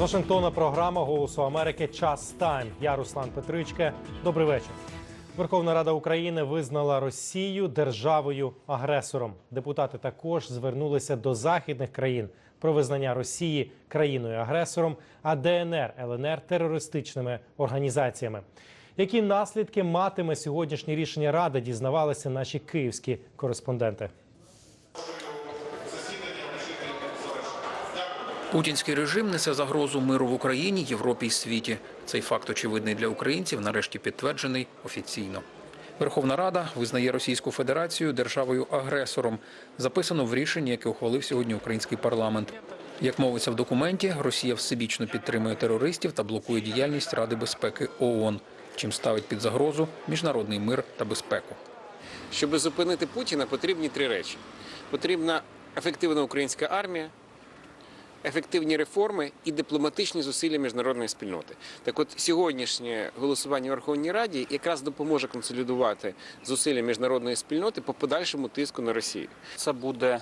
Вашингтона програма Голосу Америки Час Тайм. Я Руслан Петричке. Добрий вечір. Верховна Рада України визнала Росію державою агресором. Депутати також звернулися до західних країн про визнання Росії країною агресором, а ДНР ЛНР терористичними організаціями. Які наслідки матиме сьогоднішнє рішення Ради, дізнавалися наші київські кореспонденти. Путінський режим несе загрозу миру в Україні, Європі і світі. Цей факт очевидний для українців, нарешті підтверджений офіційно. Верховна Рада визнає Російську Федерацію державою-агресором. Записано в рішенні, яке ухвалив сьогодні український парламент. Як мовиться в документі, Росія всебічно підтримує терористів та блокує діяльність Ради безпеки ООН, чим ставить під загрозу міжнародний мир та безпеку. Щоб зупинити Путіна, потрібні три речі: потрібна ефективна українська армія, ефективні реформи і дипломатичні зусилля міжнародної спільноти. Так, от сьогоднішнє голосування в Верховній Раді якраз допоможе консолідувати зусилля міжнародної спільноти по подальшому тиску на Росію. Це буде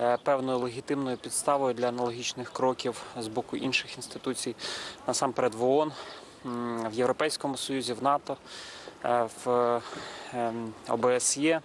е, певною легітимною підставою для аналогічних кроків з боку інших інституцій, насамперед в ООН, в Європейському Союзі, в НАТО, е, в ем, ОБСЄ,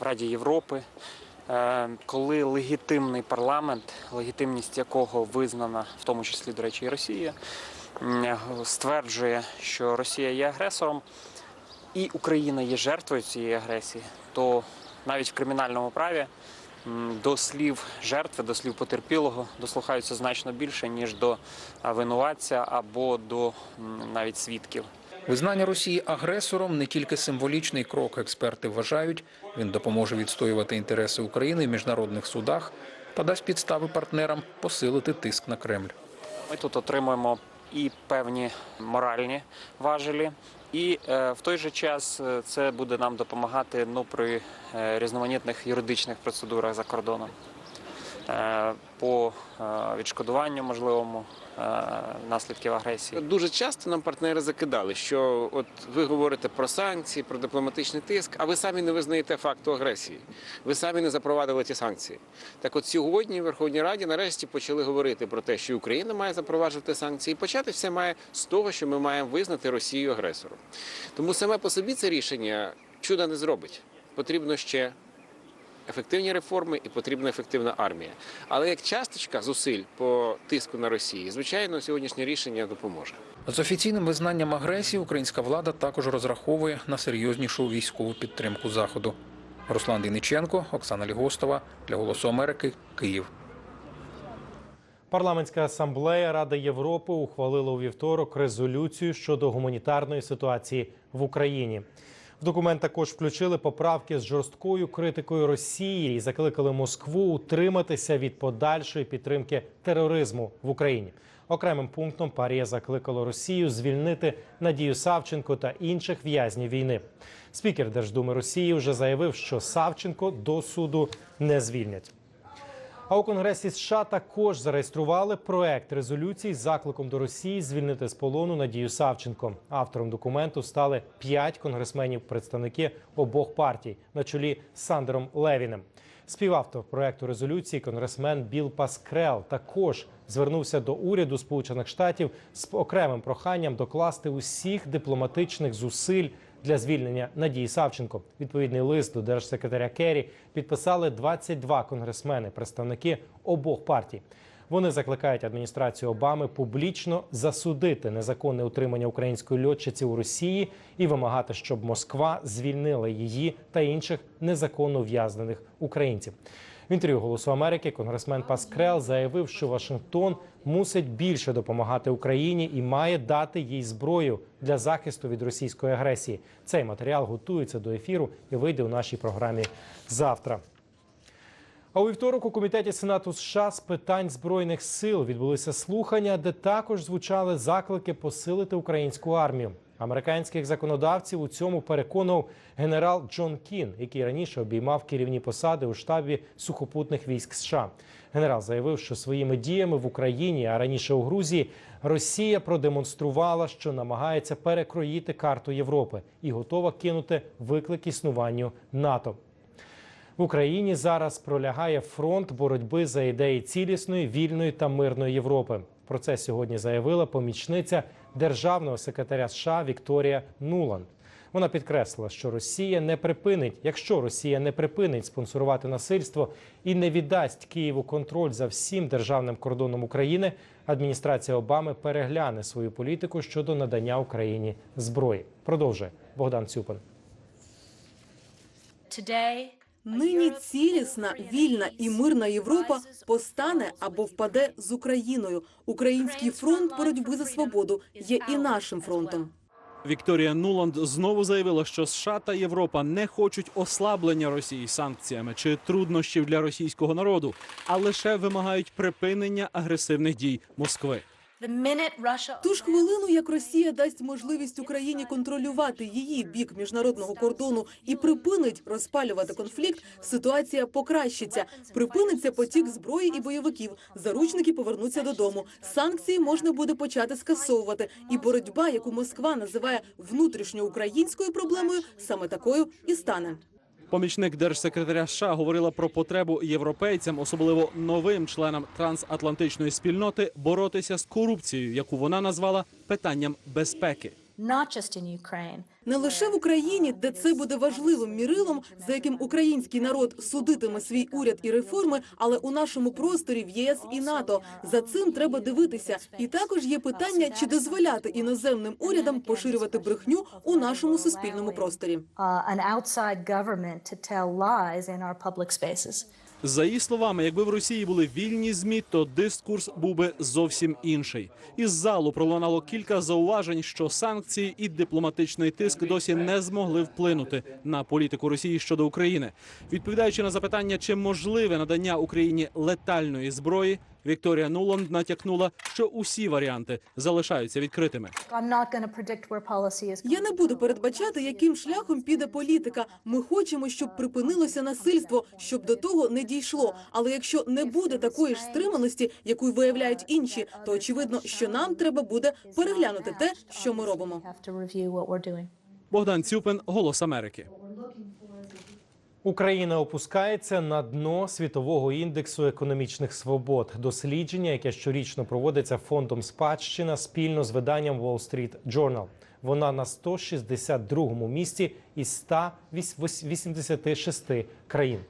в Раді Європи. Е, Коли легітимний парламент, легітимність якого визнана, в тому числі, до речі, і Росія, стверджує, що Росія є агресором, і Україна є жертвою цієї агресії, то навіть в кримінальному праві до слів жертви, до слів потерпілого дослухаються значно більше, ніж до винуватця або до навіть свідків. Визнання Росії агресором не тільки символічний крок. Експерти вважають, він допоможе відстоювати інтереси України в міжнародних судах та дасть підстави партнерам посилити тиск на Кремль. Ми тут отримуємо і певні моральні важелі, і е, в той же час е, це буде нам допомагати ну, при е, різноманітних юридичних процедурах за кордоном. Е, по е, відшкодуванню можливому е, наслідків агресії. Дуже часто нам партнери закидали, що от ви говорите про санкції, про дипломатичний тиск, а ви самі не визнаєте факту агресії. Ви самі не запровадили ці санкції. Так от сьогодні в Верховній Раді нарешті почали говорити про те, що Україна має запроваджувати санкції. І почати все має з того, що ми маємо визнати Росію агресором. Тому саме по собі це рішення чуда не зробить. Потрібно ще ефективні реформи і потрібна ефективна армія. Але як часточка зусиль по тиску на Росію, звичайно, сьогоднішнє рішення допоможе. З офіційним визнанням агресії українська влада також розраховує на серйознішу військову підтримку заходу. Руслан Дейниченко, Оксана Лігостова для Голосу Америки, Київ. Парламентська асамблея Ради Європи ухвалила у вівторок резолюцію щодо гуманітарної ситуації в Україні. В документ також включили поправки з жорсткою критикою Росії і закликали Москву утриматися від подальшої підтримки тероризму в Україні. Окремим пунктом Парія закликало Росію звільнити Надію Савченко та інших в'язнів війни. Спікер Держдуми Росії вже заявив, що Савченко до суду не звільнять. А у Конгресі США також зареєстрували проект резолюції з закликом до Росії звільнити з полону Надію Савченко. Автором документу стали п'ять конгресменів-представники обох партій на чолі з Сандером Левіним. Співавтор проекту резолюції, конгресмен Біл Паскрел, також звернувся до уряду Сполучених Штатів з окремим проханням докласти усіх дипломатичних зусиль для звільнення Надії Савченко. Відповідний лист до держсекретаря Керрі підписали 22 конгресмени, представники обох партій. Вони закликають адміністрацію Обами публічно засудити незаконне утримання української льотчиці у Росії і вимагати, щоб Москва звільнила її та інших незаконно ув'язнених українців. В інтерв'ю Голосу Америки конгресмен Паскрел заявив, що Вашингтон мусить більше допомагати Україні і має дати їй зброю для захисту від російської агресії. Цей матеріал готується до ефіру і вийде у нашій програмі завтра. А у вівторок у комітеті Сенату США з питань збройних сил відбулися слухання, де також звучали заклики посилити українську армію. Американських законодавців у цьому переконав генерал Джон Кін, який раніше обіймав керівні посади у штабі сухопутних військ США. Генерал заявив, що своїми діями в Україні, а раніше у Грузії, Росія продемонструвала, що намагається перекроїти карту Європи і готова кинути виклик існуванню НАТО. В Україні зараз пролягає фронт боротьби за ідеї цілісної, вільної та мирної Європи. Про це сьогодні заявила помічниця державного секретаря США Вікторія Нуланд. Вона підкреслила, що Росія не припинить, якщо Росія не припинить спонсорувати насильство і не віддасть Києву контроль за всім державним кордоном України, адміністрація Обами перегляне свою політику щодо надання Україні зброї. Продовжує Богдан Цюпин. Нині цілісна, вільна і мирна Європа постане або впаде з Україною. Український фронт боротьби за свободу є і нашим фронтом. Вікторія Нуланд знову заявила, що США та Європа не хочуть ослаблення Росії санкціями чи труднощів для російського народу, а лише вимагають припинення агресивних дій Москви. Ту ж хвилину, як Росія дасть можливість Україні контролювати її бік міжнародного кордону і припинить розпалювати конфлікт, ситуація покращиться. Припиниться потік зброї і бойовиків. Заручники повернуться додому. Санкції можна буде почати скасовувати. І боротьба, яку Москва називає внутрішньоукраїнською проблемою, саме такою і стане. Помічник держсекретаря США говорила про потребу європейцям, особливо новим членам трансатлантичної спільноти, боротися з корупцією, яку вона назвала питанням безпеки. Не лише в Україні, де це буде важливим мірилом, за яким український народ судитиме свій уряд і реформи, але у нашому просторі в ЄС і НАТО за цим треба дивитися. І також є питання, чи дозволяти іноземним урядам поширювати брехню у нашому суспільному просторі. За її словами, якби в Росії були вільні змі, то дискурс був би зовсім інший. Із залу пролунало кілька зауважень, що санкції і дипломатичний тиск досі не змогли вплинути на політику Росії щодо України. Відповідаючи на запитання, чи можливе надання Україні летальної зброї, Вікторія Нуланд натякнула, що усі варіанти залишаються відкритими. Я не буду передбачати, яким шляхом піде політика. Ми хочемо, щоб припинилося насильство, щоб до того не дійшло. Але якщо не буде такої ж стриманості, яку виявляють інші, то очевидно, що нам треба буде переглянути те, що ми робимо. Богдан Цюпин, Голос Америки. Україна опускається на дно світового індексу економічних свобод. Дослідження, яке щорічно проводиться фондом спадщина спільно з виданням Wall Street Journal. Вона на 162-му місці із 186 країн.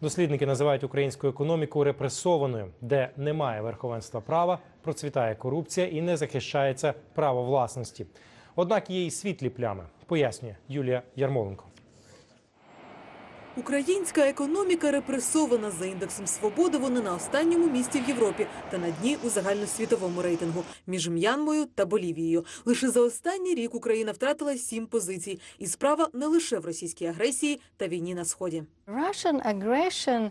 Дослідники називають українську економіку репресованою, де немає верховенства права, процвітає корупція і не захищається право власності. Однак є і світлі плями, пояснює Юлія Ярмоленко. Українська економіка репресована за індексом свободи. Вони на останньому місці в Європі та на дні у загальносвітовому рейтингу між М'янмою та Болівією. Лише за останній рік Україна втратила сім позицій, і справа не лише в російській агресії та війні на сході. Russian aggression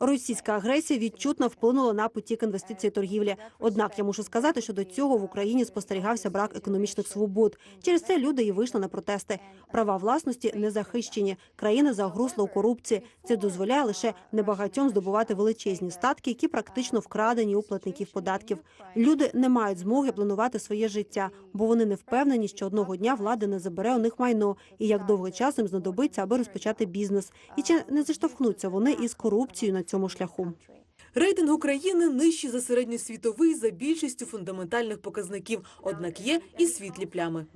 Російська агресія відчутно вплинула на потік інвестицій торгівлі. Однак я мушу сказати, що до цього в Україні спостерігався брак економічних свобод. Через це люди і вийшли на протести. Права власності не захищені. Країна загрусла у корупції. Це дозволяє лише небагатьом здобувати величезні статки, які практично вкрадені у платників податків. Люди не мають змоги планувати своє життя, бо вони не впевнені, що одного дня влада не забере у них майно і як довго часу їм знадобиться, аби розпочати бізнес. І чи не зіштовхнуться вони із корупцією на цьому шляху? Рейтинг України нижчий за середньосвітовий за більшістю фундаментальних показників. Однак є і світлі плями.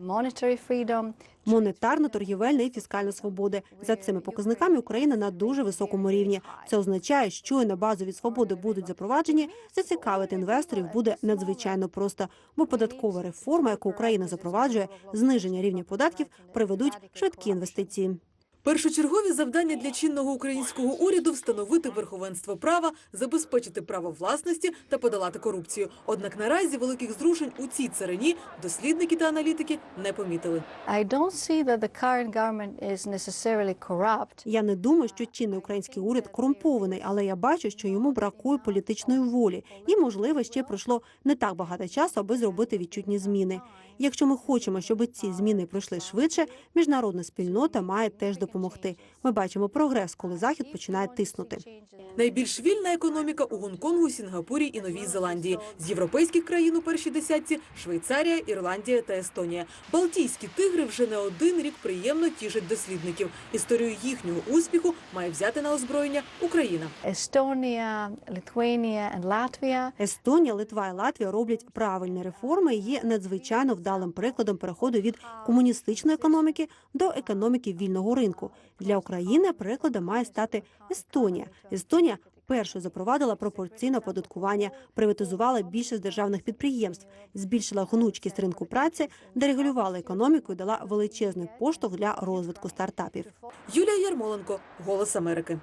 Монетарна, торгівельна і фіскальна свободи. За цими показниками Україна на дуже високому рівні. Це означає, що і на базові свободи будуть запроваджені, зацікавити інвесторів буде надзвичайно просто, бо податкова реформа, яку Україна запроваджує, зниження рівня податків приведуть швидкі інвестиції. Першочергові завдання для чинного українського уряду встановити верховенство права, забезпечити право власності та подолати корупцію. Однак наразі великих зрушень у цій царині дослідники та аналітики не помітили. Я не думаю, що чинний український уряд корумпований, але я бачу, що йому бракує політичної волі, і можливо ще пройшло не так багато часу, аби зробити відчутні зміни. Якщо ми хочемо, щоб ці зміни пройшли швидше, міжнародна спільнота має теж допомогти. Ми бачимо прогрес, коли захід починає тиснути. Найбільш вільна економіка у Гонконгу, Сінгапурі і Новій Зеландії. З європейських країн у першій десятці Швейцарія, Ірландія та Естонія. Балтійські тигри вже не один рік приємно тішать дослідників. Історію їхнього успіху має взяти на озброєння Україна. Estonia, Lithuania, and Latvia Естонія, Литва і Латвія роблять правильні реформи і є надзвичайно вдалим прикладом переходу від комуністичної економіки до економіки вільного ринку. Для України прикладом має стати Естонія. Естонія першою запровадила пропорційне оподаткування, приватизувала більшість державних підприємств, збільшила гнучкість ринку праці, дерегулювала економіку і дала величезний поштовх для розвитку стартапів. Юлія Ярмоленко, Голос Америки.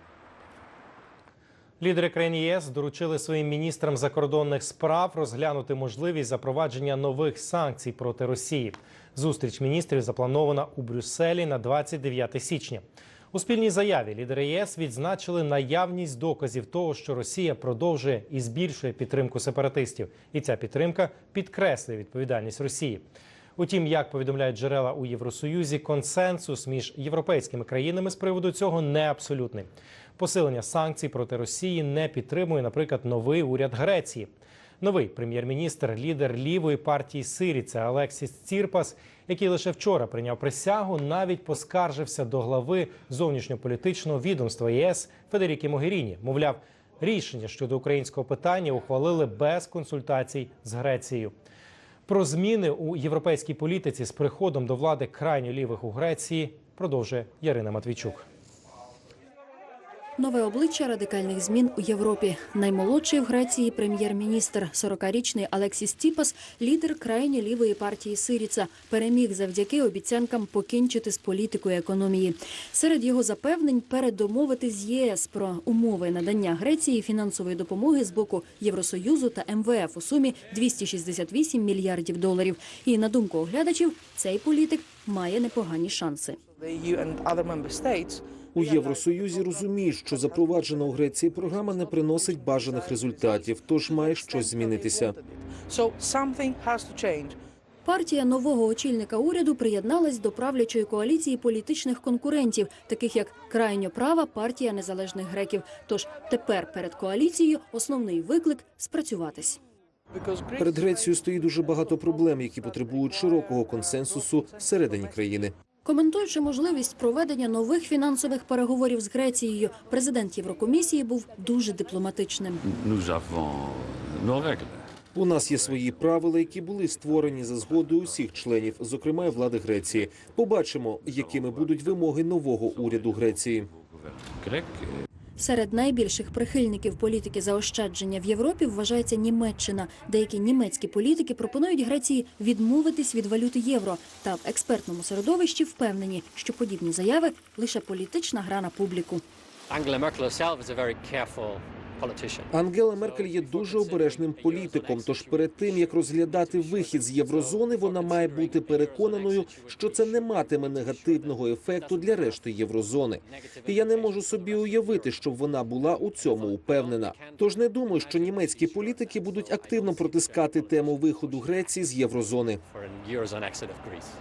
Лідери країн ЄС доручили своїм міністрам закордонних справ розглянути можливість запровадження нових санкцій проти Росії. Зустріч міністрів запланована у Брюсселі на 29 січня. У спільній заяві лідери ЄС відзначили наявність доказів того, що Росія продовжує і збільшує підтримку сепаратистів, і ця підтримка підкреслює відповідальність Росії. Утім, як повідомляють джерела у Євросоюзі, консенсус між європейськими країнами з приводу цього не абсолютний. Посилення санкцій проти Росії не підтримує, наприклад, новий уряд Греції. Новий прем'єр-міністр, лідер лівої партії Сиріця Алексіс Цірпас, який лише вчора прийняв присягу, навіть поскаржився до глави зовнішньополітичного відомства ЄС Федеріки Могеріні. Мовляв, рішення щодо українського питання ухвалили без консультацій з Грецією. Про зміни у європейській політиці з приходом до влади крайньо лівих у Греції продовжує Ярина Матвійчук. Нове обличчя радикальних змін у Європі. Наймолодший в Греції прем'єр-міністр, 40-річний Алексіс Тіпас, лідер крайньо лівої партії Сиріца, переміг завдяки обіцянкам покінчити з політикою економії. Серед його запевнень передомовити з ЄС про умови надання Греції фінансової допомоги з боку Євросоюзу та МВФ у сумі 268 мільярдів доларів. І на думку оглядачів, цей політик має непогані шанси. У Євросоюзі розуміють, що запроваджена у Греції програма не приносить бажаних результатів, тож має щось змінитися. Партія нового очільника уряду приєдналась до правлячої коаліції політичних конкурентів, таких як крайньо права партія незалежних греків. Тож тепер перед коаліцією основний виклик спрацюватись. Перед Грецією стоїть дуже багато проблем, які потребують широкого консенсусу всередині країни. Коментуючи можливість проведення нових фінансових переговорів з Грецією, президент Єврокомісії був дуже дипломатичним. У нас є свої правила, які були створені за згодою усіх членів, зокрема й влади Греції. Побачимо, якими будуть вимоги нового уряду Греції. Серед найбільших прихильників політики заощадження в Європі вважається Німеччина. Деякі німецькі політики пропонують Греції відмовитись від валюти євро. Та в експертному середовищі впевнені, що подібні заяви лише політична гра на публіку. Ангела Меркель є дуже обережним політиком. Тож перед тим як розглядати вихід з єврозони, вона має бути переконаною, що це не матиме негативного ефекту для решти єврозони. І я не можу собі уявити, щоб вона була у цьому упевнена. Тож не думаю, що німецькі політики будуть активно протискати тему виходу Греції з єврозони.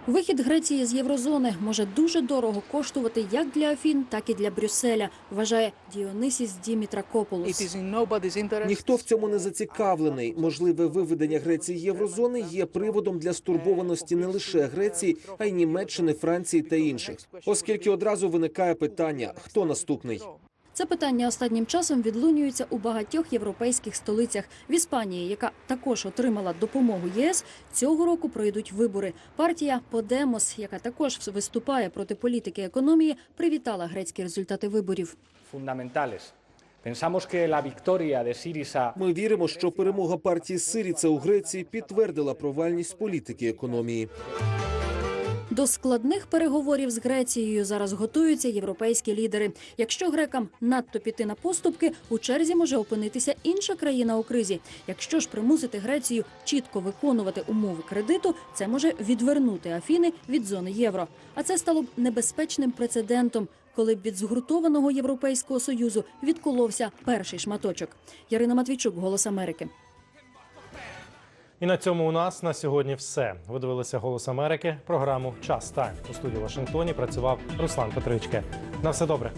Вихід Греції з єврозони може дуже дорого коштувати як для Афін, так і для Брюсселя, вважає Діонисіс Дімітракополос. Ніхто в цьому не зацікавлений. Можливе виведення Греції єврозони є приводом для стурбованості не лише Греції, а й Німеччини, Франції та інших. Оскільки одразу виникає питання: хто наступний? Це питання останнім часом відлунюється у багатьох європейських столицях. В Іспанії, яка також отримала допомогу єС, цього року пройдуть вибори. Партія Подемос, яка також виступає проти політики економії, привітала грецькі результати виборів. fundamentales. Ми віримо, що перемога партії Сиріца у Греції підтвердила провальність політики економії. До складних переговорів з Грецією зараз готуються європейські лідери. Якщо грекам надто піти на поступки, у черзі може опинитися інша країна у кризі. Якщо ж примусити Грецію чітко виконувати умови кредиту, це може відвернути Афіни від зони євро. А це стало б небезпечним прецедентом, коли б від згуртованого європейського союзу відколовся перший шматочок. Ярина Матвійчук, Голос Америки. І на цьому у нас на сьогодні все. Ви дивилися Голос Америки. Програму Час Тайм у студії Вашингтоні працював Руслан Петричке. На все добре.